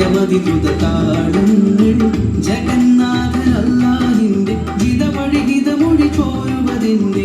ദ്രുത താളങ്ങൾ ജഗന്നാഥനല്ലാഹിന്റെ ഗിതമൊഴി പോരുവതിന്റെ